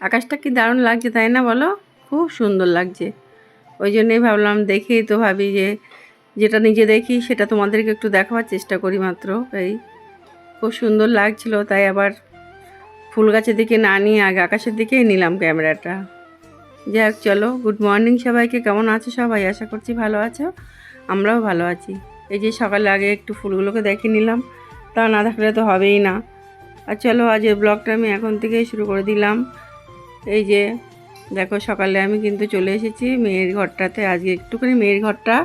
আকাশটা কি দারুণ লাগছে, তাই না বলো? খুব সুন্দর লাগছে। ওই জন্যেই ভাবলাম দেখেই তো ভাবি যে, যেটা নিজে দেখি সেটা তোমাদেরকে একটু দেখাবার চেষ্টা করি মাত্র। এই খুব সুন্দর লাগছিল, তাই আবার ফুল গাছের দিকে না নিয়ে আগে আকাশের দিকেই নিলাম ক্যামেরাটা। যাই হোক চলো গুড মর্নিং সবাইকে। কেমন আছো সবাই? আশা করছি ভালো আছো। আমরাও ভালো আছি। এই যে সকালে আগে একটু ফুলগুলোকে দেখে নিলাম, তা না থাকলে তো হবেই না। আর চলো আজের ব্লগটা আমি এখন থেকেই শুরু করে দিলাম। এই যে, দেখো সকালে আমি কিন্তু চলে এসেছি মেয়ের ঘরটাতে। আজকে একটুখানি মেয়ের ঘরটা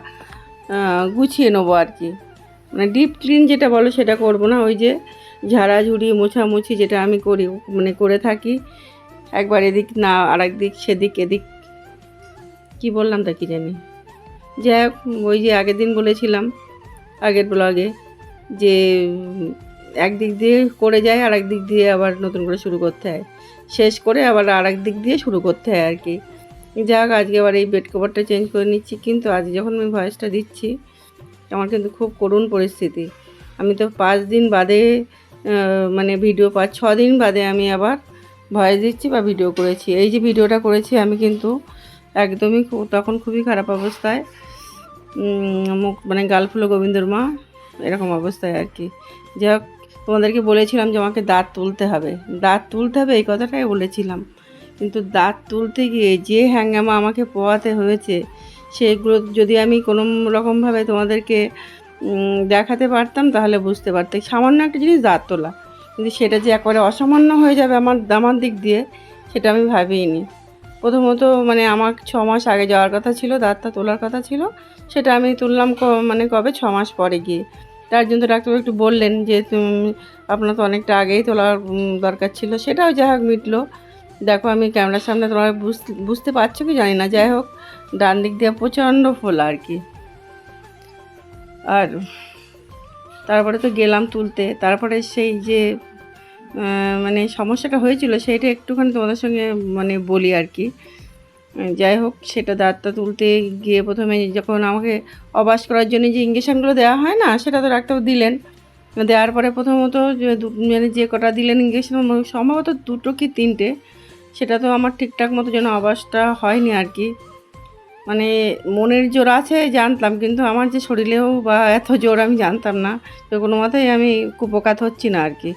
গুছিয়ে নেব আর কি। মানে ডিপ ক্লিন যেটা বলো সেটা করব না, ওই যে ঝাড়াঝুড়ি, মোছামুছি যেটা আমি করি মানে করে থাকি। একবার এদিক না, আরেক দিক, সেদিক, এদিক। কি বললাম তা কি জানি? যাই হোক, ওই যে আগের দিন বলেছিলাম, আগের ব্লগে যে, একদিক দিয়ে করে যায় আর দিক দিয়ে আবার নতুন করে শুরু করতে হয়। শেষ করে আবার আর দিক দিয়ে শুরু করতে হয় আর কি। যাক, আজকে আবার এই বেড কভারটা চেঞ্জ করে নিচ্ছি, কিন্তু আজ যখন আমি ভয়েসটা দিচ্ছি, আমার কিন্তু খুব করুণ পরিস্থিতি। আমি তো পাঁচ দিন বাদে মানে ভিডিও পাঁচ, ছ দিন বাদে আমি আবার ভয়েস দিচ্ছি বা ভিডিও করেছি। এই যে ভিডিওটা করেছি আমি কিন্তু একদমই তখন খুবই খারাপ অবস্থায়। মুখ মানে গালফুলো গোবিন্দর মা, এরকম অবস্থায় আর কি। যাই হোক তোমাদেরকে বলেছিলাম যে আমাকে দাঁত তুলতে হবে। দাঁত তুলতে হবে, এই কথাটাই বলেছিলাম। কিন্তু দাঁত তুলতে গিয়ে যে হ্যাঙ্গামা আমাকে পোয়াতে হয়েছে, সেগুলো যদি আমি কোনো রকমভাবে তোমাদেরকে দেখাতে পারতাম, তাহলে বুঝতে পারতে। সামান্য একটা জিনিস দাঁত তোলা। কিন্তু সেটা যে একবারে অসামান্য হয়ে যাবে আমার আমার দিক দিয়ে, সেটা আমি ভাবিনি। প্রথমত মানে আমার ছ মাস আগে যাওয়ার কথা ছিল, দাঁতটা তোলার কথা ছিল। সেটা আমি তুললাম মানে কবে? ছ মাস পরে গিয়ে। তার জন্য ডাক্তারবাবু একটু বললেন যে আপনার তো অনেকটা আগেই তোলার দরকার ছিল। সেটাও যাই হোক মিটলো। দেখো, আমি ক্যামেরার সামনে তোমার বুঝতে বুঝতে পারছ কি জানি না। যাই হোক, ডান দিক দিয়ে প্রচণ্ড ফোলা আর কি। আর তারপরে তো গেলাম তুলতে। তারপরে সেই যে মানে সমস্যাটা হয়েছিল সেইটা একটুখানি তোমাদের সঙ্গে মানে বলি আর কি। যাই হোক, সেটা দাঁতটা তুলতে গিয়ে প্রথমে যখন আমাকে অবাস করার জন্য যে ইঞ্জেকশানগুলো দেওয়া হয় না, সেটা তো ডাক্তার দিলেন। দেওয়ার পরে প্রথমত মানে যে কটা দিলেন ইঞ্জেকশন সম্ভবত দুটো কি তিনটে, সেটা তো আমার ঠিকঠাক মতো যেন অবাসটা হয়নি আর কি। মানে মনের জোর আছে জানতাম, কিন্তু আমার যে শরীরেও বা এত জোর আমি জানতাম না, তো কোনো মতেই আমি কুপকাত হচ্ছি না আর কি।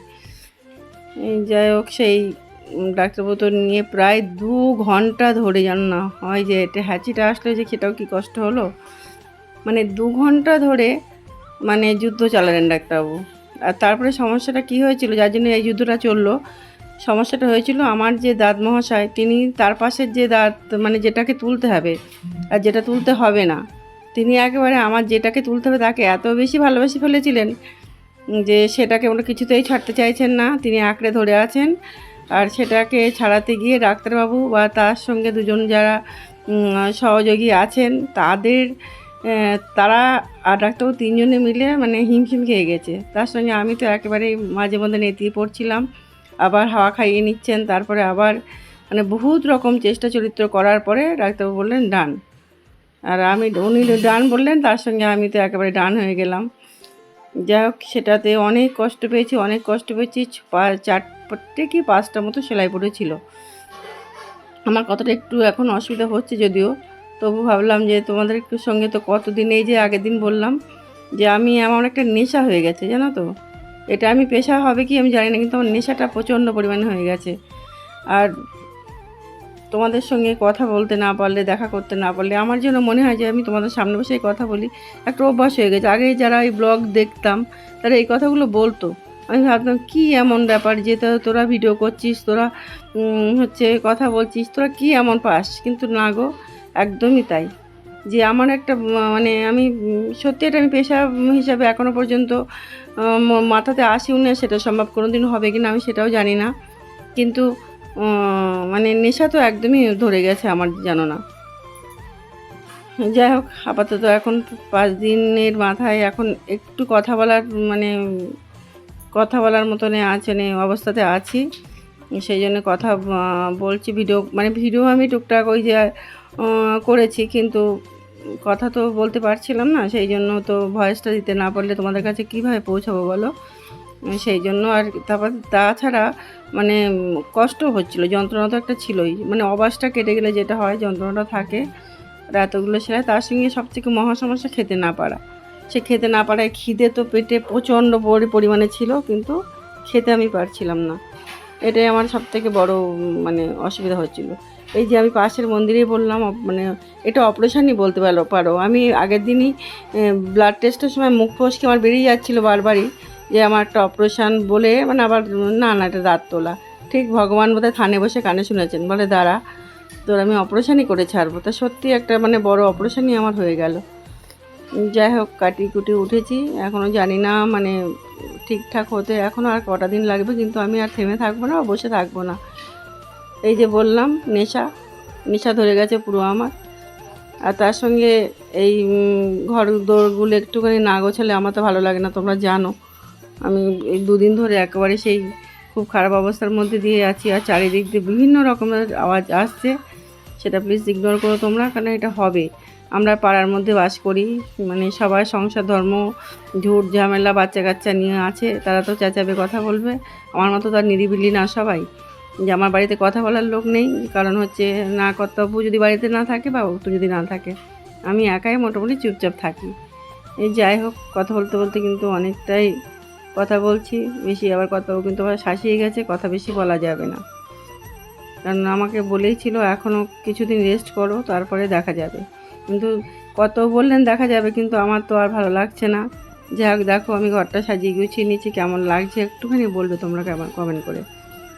যাই হোক, সেই ডাক্তারবাবু তো নিয়ে প্রায় দু ঘণ্টা ধরে যেন না হয় যে এটা হ্যাচিটা আসলে যে সেটাও কি কষ্ট হলো? মানে দু ঘণ্টা ধরে মানে যুদ্ধ চালালেন ডাক্তারবাবু। আর তারপরে সমস্যাটা কি হয়েছিল? যার জন্য এই যুদ্ধটা চলল। সমস্যাটা হয়েছিল আমার যে দাঁত মহাশয়, তিনি তার পাশের যে দাঁত মানে যেটাকে তুলতে হবে, আর যেটা তুলতে হবে না, তিনি একেবারে আমার যেটাকে তুলতে হবে তাকে এত বেশি ভালোবেসে ফেলেছিলেন যে সেটাকে ওরা কিছুতেই ছাড়তে চাইছেন না। তিনি আঁকড়ে ধরে আছেন। আর সেটাকে ছাড়াতে গিয়ে ডাক্তারবাবু বা তার সঙ্গে দুজন যারা সহযোগী আছেন, তাদের তারা আর ডাক্তারবাবু তিনজনে মিলে মানে হিমশিম খেয়ে গেছে। তার সঙ্গে আমি তো একেবারে মাঝে মধ্যে নেতিয়ে পড়ছিলাম, আবার হাওয়া খাইয়ে নিচ্ছেন, তারপরে আবার মানে বহুত রকম চেষ্টা চরিত্র করার পরে ডাক্তারবাবু বললেন, ডান। আর আমি উনি ডান বললেন, তার সঙ্গে আমি তো একেবারে ডান হয়ে গেলাম। যাই হোক, সেটাতে অনেক কষ্ট পেয়েছি, অনেক কষ্ট পেয়েছি, ছ- পা- চারটে কি পাঁচটা মতো সেলাই পড়েছিল। আমার কতটা একটু এখন অসুবিধা হচ্ছে যদিও। তবু ভাবলাম যে তোমাদের একটু সঙ্গে তো কতদিন, এই যে আগের দিন বললাম যে আমি, আমার একটা নেশা হয়ে গেছে, জানো তো? এটা আমি পেশা হবে কি আমি জানি না, কিন্তু আমার নেশাটা প্রচণ্ড পরিমাণে হয়ে গেছে। আর তোমাদের সঙ্গে কথা বলতে না পারলে, দেখা করতে না পারলে, আমার জন্য মনে হয় যে আমি তোমাদের সামনে বসে কথা বলি। একটা অভ্যাস হয়ে গেছে। আগে যারা এই ব্লগ দেখতাম, তারা এই কথাগুলো বলতো। আমি ভাবতাম কি এমন ব্যাপার যে তোরা ভিডিও করছিস, তোরা হচ্ছে কথা বলছিস, তোরা কি এমন পাস? কিন্তু না গো, একদমই তাই। যে আমার একটা মানে আমি সত্যি এটা আমি পেশা হিসাবে এখনও পর্যন্ত মাথাতে আসিও না সেটা সম্ভব কোনো দিন হবে কি না আমি সেটাও জানি না। কিন্তু মানে নেশা তো একদমই ধরে গেছে আমার, জানো না। যাই হোক, আপাতত এখন পাঁচ দিনের মাথায় এখন একটু কথা বলার মানে কথা বলার মতনে আছে নে অবস্থাতে আছি। সেই জন্য কথা বলছি, ভিডিও মানে ভিডিও আমি টুকটাক ওই যে করেছি, কিন্তু কথা তো বলতে পারছিলাম না, সেই জন্য তো ভয়েসটা দিতে না পারলে তোমাদের কাছে কীভাবে পৌঁছাবো বলো? সেই জন্য আর তারপর তাছাড়া মানে কষ্ট হচ্ছিল, যন্ত্রণা তো একটা ছিলই মানে অবাসটা কেটে গেলে যেটা হয়, যন্ত্রণাটা থাকে আর এতগুলো সেলাই তার সঙ্গে সবথেকে মহা সমস্যা খেতে না পারা। সে খেতে না পারায় খিদে তো পেটে প্রচণ্ড পরি- পরিমাণে ছিল, কিন্তু খেতে আমি পারছিলাম না। এটাই আমার সব থেকে বড় মানে অসুবিধা হচ্ছিল। এই যে আমি পাশের মন্দিরেই বললাম মানে এটা অপারেশনই বলতে পারো পারো। আমি আগের দিনই ব্লাড টেস্টের সময় মুখ ফসকে আমার বেরিয়ে যাচ্ছিল বারবারই যে আমার একটা অপারেশন বলে মানে আবার, না না, এটা দাঁত তোলা। ঠিক ভগবান বোধহয় থানে বসে কানে শুনেছেন, বলে, দাঁড়া, তোর আমি অপারেশনই করে ছাড়বো। তা সত্যি একটা মানে বড় অপারেশনই আমার হয়ে গেল। যাই হোক, কাটি কুটি উঠেছি। এখনও জানি না মানে ঠিকঠাক হতে এখনও আর কটা দিন লাগবে, কিন্তু আমি আর থেমে থাকব না, বসে থাকব না। এই যে বললাম, নেশা নেশা ধরে গেছে পুরো আমার। আর তার সঙ্গে এই ঘর দৌড়গুলো একটুখানি না গোছালে আমার তো ভালো লাগে না, তোমরা জানো। আমি এই দুদিন ধরে একেবারে সেই খুব খারাপ অবস্থার মধ্যে দিয়ে আছি, আর চারিদিক দিয়ে বিভিন্ন রকমের আওয়াজ আসছে। সেটা প্লিজ ইগনোর করো তোমরা কারণ এটা হবে? আমরা পাড়ার মধ্যে বাস করি। মানে সবাই সংসার, ধর্ম, ঝুট, ঝামেলা বাচ্চা কাচ্চা নিয়ে আছে, তারা তো চেঁচাবে, কথা বলবে। আমার মতো তো আর নিরিবিলি না সবাই। যে আমার বাড়িতে কথা বলার লোক নেই, কারণ হচ্ছে না কর্তব্য যদি বাড়িতে না থাকে, বা তো যদি না থাকে। আমি একাই মোটামুটি চুপচাপ থাকি। এই যাই হোক, কথা বলতে বলতে কিন্তু অনেকটাই কথা বলছি। বেশি আবার কথাও কিন্তু আবার শাসিয়ে গেছে, কথা বেশি বলা যাবে না। কারণ আমাকে বলেই ছিল এখনও কিছুদিন রেস্ট করো, তারপরে দেখা যাবে। কিন্তু কত বললেন দেখা যাবে, কিন্তু আমার তো আর ভালো লাগছে না। যাই হোক দেখো, আমি ঘরটা সাজিয়ে গুছিয়ে নিয়েছি, কেমন লাগছে একটুখানি বলবে তোমরা কেমন কমেন্ট করে।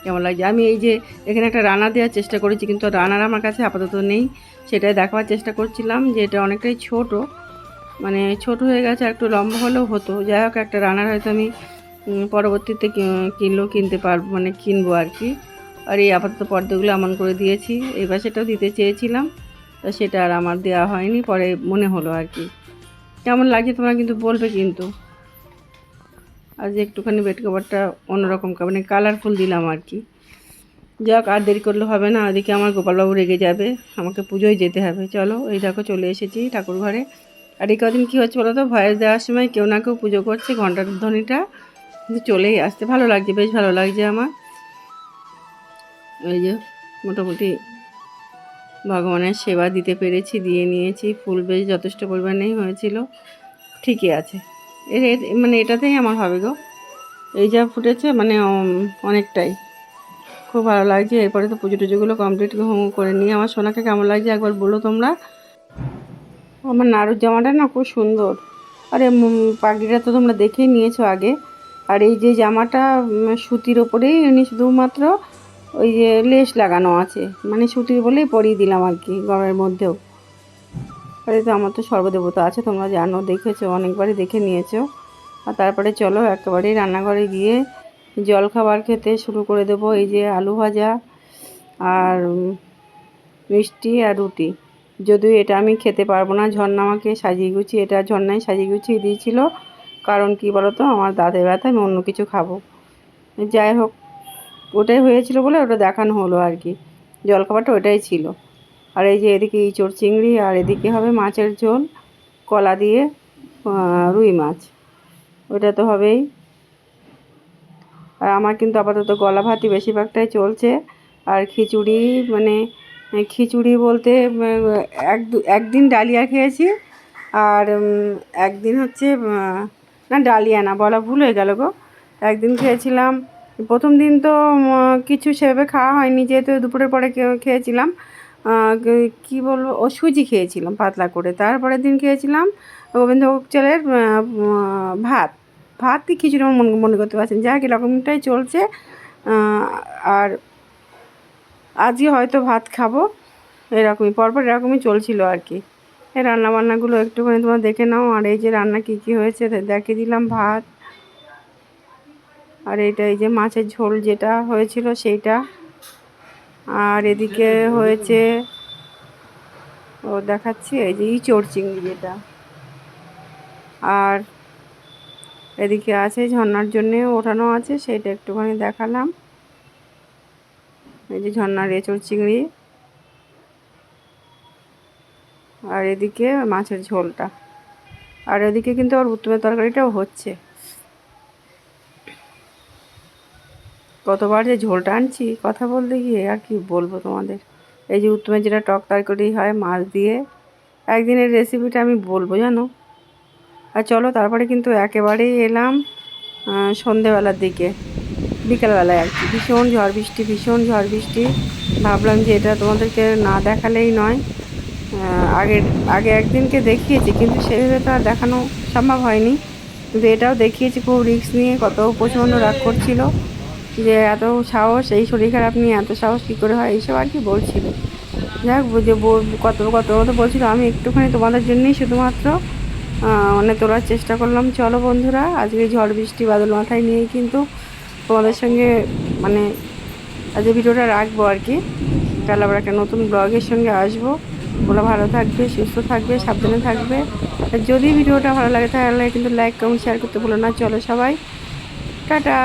কেমন লাগছে? আমি এই যে এখানে একটা রান্না দেওয়ার চেষ্টা করেছি, কিন্তু রানার আমার কাছে আপাতত নেই। সেটাই দেখাবার চেষ্টা করছিলাম যে এটা অনেকটাই ছোট মানে ছোট হয়ে গেছে একটু লম্বা হলেও হতো। যাই হোক, একটা রান্নার হয়তো আমি পরবর্তীতে কিনলেও কিনতে পারব মানে কিনবো আর কি। আর এই আপাতত পর্দাগুলো এমন করে দিয়েছি এই পাশেটাও দিতে চেয়েছিলাম। তা সেটা আর আমার দেওয়া হয়নি, পরে মনে হলো আর কি। কেমন লাগছে তোমরা কিন্তু বলবে কিন্তু। আজ একটুখানি বেড কভারটা অন্যরকম মানে কালারফুল দিলাম আর কি। যাক, আর দেরি করলে হবে না ওদিকে আমার গোপালবাবু রেগে যাবে, আমাকে পুজোয় যেতে হবে। চলো, এই দেখো চলে এসেছি ঠাকুর ঘরে। আর এই কদিন কী হচ্ছে বলো তো? ভয়েস দেওয়ার সময় কেউ না কেউ পুজো করছে ঘণ্টার ধ্বনিটা কিন্তু চলেই আসতে ভালো লাগছে, বেশ ভালো লাগছে আমার। এই যে, মোটামুটি ভগবানের সেবা দিতে পেরেছি, দিয়ে নিয়েছি। ফুল বেশ যথেষ্ট পরিমাণেই হয়েছিল। ঠিকই আছে। এর মানে এটাতেই আমার হবে গো। এই যা ফুটেছে মানে অনেকটাই। খুব ভালো লাগছে। এরপরে তো পুজো টুজোগুলো কমপ্লিট করে নিয়ে আমার সোনাকে কেমন লাগছে একবার বলো তোমরা? আমার নাড়ুর জামাটা না খুব সুন্দর। আরে পাগড়িটা তো তোমরা দেখেই নিয়েছো আগে। আর এই যে জামাটা সুতির ওপরেই এমনি শুধুমাত্র ওই যে লেস লাগানো আছে। মানে সুতির বলেই পরিয়ে দিলাম আর কি গরমের মধ্যেও। আরে তো আমার তো সর্বদেবতা আছে, তোমরা জানো, দেখেছ, অনেকবারই দেখে নিয়েছো। আর তারপরে চলো একেবারেই রান্নাঘরে গিয়ে জল খাবার খেতে শুরু করে দেবো। এই যে আলু ভাজা আর মিষ্টি আর রুটি। যদিও এটা আমি খেতে পারব না, ঝর্ণা আমাকে সাজিয়ে গুছিয়ে, এটা ঝর্ণায় সাজিয়ে গুছিয়ে দিয়েছিল। কারণ কি বলতো, আমার দাঁতের ব্যথা, আমি অন্য কিছু খাব। যাই হোক ওটাই হয়েছিল বলে ওটা দেখানো হলো আর কি। জলখাবারটা ওটাই ছিল। আর এই যে এদিকে ইঁচড় চিংড়ি আর এদিকে হবে মাছের ঝোল, কলা দিয়ে রুই মাছ। ওটা তো হবেই। আর আমার কিন্তু আপাতত গলা ভাতি বেশিরভাগটাই চলছে। আর খিচুড়ি মানে খিচুড়ি বলতে এক একদিন ডালিয়া খেয়েছি। আর একদিন হচ্ছে না ডালিয়া না, বলা ভুল হয়ে গেল গো। একদিন খেয়েছিলাম প্রথম দিন তো কিছু সেভাবে খাওয়া হয়নি, যেহেতু দুপুরের পরে খেয়েছিলাম। কি- বলব, ও সুজি খেয়েছিলাম পাতলা করে। তারপরের দিন খেয়েছিলাম গোবিন্দভোগ চালের ভাত। ভাত খিচুড়ি মনে মনে করতে পারছেন, যাক এরকমটাই চলছে। আর আজকে হয়তো ভাত খাব, এরকমই, পরপর এরকমই চলছিল আর কি। এই রান্নাবান্নাগুলো একটুখানি তোমরা দেখে নাও, আর এই যে রান্না কী কী হয়েছে দেখিয়ে দিলাম ভাত। আর এটা এই যে মাছের ঝোল যেটা হয়েছিল সেইটা। আর এদিকে হয়েছে, ও দেখাচ্ছি, এই যে ইঁচড় চিংড়ি যেটা। আর এদিকে আছে ঝর্নার জন্যে ওঠানো আছে, সেইটা একটুখানি দেখালাম। এই যে ঝর্নার এঁচড় চিংড়ি। আর এদিকে মাছের ঝোলটা। আর এদিকে কিন্তু আবার উত্তমের তরকারিটাও হচ্ছে। কতবার যে ঝোলটা আনছি, কথা বলতে গিয়ে আর কি বলব তোমাদের। এই যে উত্তমের যেটা টক তরকারি হয় মাছ দিয়ে, একদিনের রেসিপিটা আমি বলব, জানো? আর চলো তারপরে কিন্তু একেবারেই এলাম সন্ধেবেলার দিকে। বিকেলবেলায় আর কি। ভীষণ ঝড় বৃষ্টি, ভীষণ ঝড় বৃষ্টি। ভাবলাম যে এটা তোমাদেরকে না দেখালেই নয়। আগের, আগে একদিনকে দেখিয়েছি, কিন্তু সেভাবে তো আর দেখানো সম্ভব হয়নি। কিন্তু এটাও দেখিয়েছি, খুব রিস্ক নিয়ে কত প্রচণ্ড রাগ করছিল। যে এত সাহস, এই শরীর খারাপ নিয়ে এত সাহস কী করে হয়? এইসব আর কি বলছিল? যাক যে কত কত কত বলছিল। আমি একটুখানি তোমাদের জন্যই শুধুমাত্র মানে তোলার চেষ্টা করলাম। চলো বন্ধুরা, আজকে ঝড় বৃষ্টি বাদল মাথায় নিয়ে কিন্তু তোমাদের সঙ্গে মানে আজকে ভিডিওটা রাখব আর কি। তাহলে আবার একটা নতুন ব্লগের সঙ্গে আসব। ওরা ভালো থাকবে, সুস্থ থাকবে, সাবধানে থাকবে। যদি ভিডিওটা ভালো লাগে, তাহলে কিন্তু লাইক কমেন্ট শেয়ার করতে ভুলো না। চলো সবাই, টাটা!